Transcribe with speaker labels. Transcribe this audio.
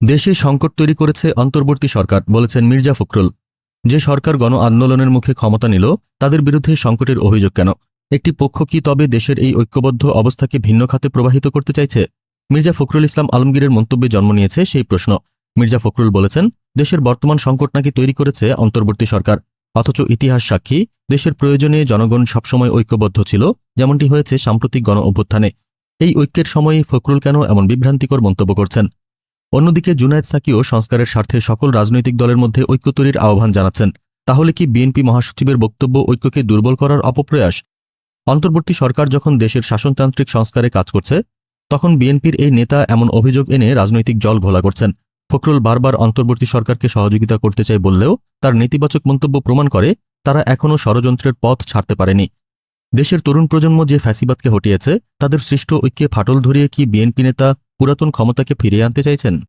Speaker 1: দেশে সংকট তৈরি করেছে অন্তর্বর্তী সরকার, বলেছেন মির্জা ফখরুল। যে সরকার গণ আন্দোলনের মুখে ক্ষমতা নিল, তাদের বিরুদ্ধে সংকটের অভিযোগ কেন? একটি পক্ষ কি তবে দেশের এই ঐক্যবদ্ধ অবস্থাকে ভিন্ন খাতে প্রবাহিত করতে চাইছে? মির্জা ফখরুল ইসলাম আলমগীরের মন্তব্যে জন্ম নিয়েছে সেই প্রশ্ন। মির্জা ফখরুল বলেছেন, দেশের বর্তমান সংকট নাকি তৈরি করেছে অন্তর্বর্তী সরকার। অথচ ইতিহাস সাক্ষী, দেশের প্রয়োজনে জনগণ সবসময় ঐক্যবদ্ধ ছিল, যেমনটি হয়েছে সাম্প্রতিক গণ অভ্যুত্থানে। এই ঐক্যের সময়ই ফখরুল কেন এমন বিভ্রান্তিকর মন্তব্য করছেন? অন্যদিকে জুনায়েদ সাকিও সংস্কারের স্বার্থে সকল রাজনৈতিক দলের মধ্যে ঐক্য তৈরির আহ্বান জানাচ্ছেন। তাহলে কি বিএনপি মহাসচিবের বক্তব্য ঐক্যকে দুর্বল করার অপপ্রয়াস? অন্তর্বর্তী সরকার যখন দেশের শাসনতান্ত্রিক সংস্কারে কাজ করছে, তখন বিএনপির এই নেতা এমন অভিযোগ এনে রাজনৈতিক জল ঘোলা করছেন। ফখরুল বারবার অন্তর্বর্তী সরকারকে সহযোগিতা করতে চাই বললেও তার নেতিবাচক মন্তব্য প্রমাণ করে তারা এখনও ষড়যন্ত্রের পথ ছাড়তে পারেনি। দেশের তরুণ প্রজন্ম যে ফ্যাসিবাদকে হটিয়েছে, তাদের সৃষ্ট ঐক্যে ফাটল ধরিয়ে কি বিএনপি নেতা পুরাতন ক্ষমতাকে ফিরিয়ে আনতে চাইছেন?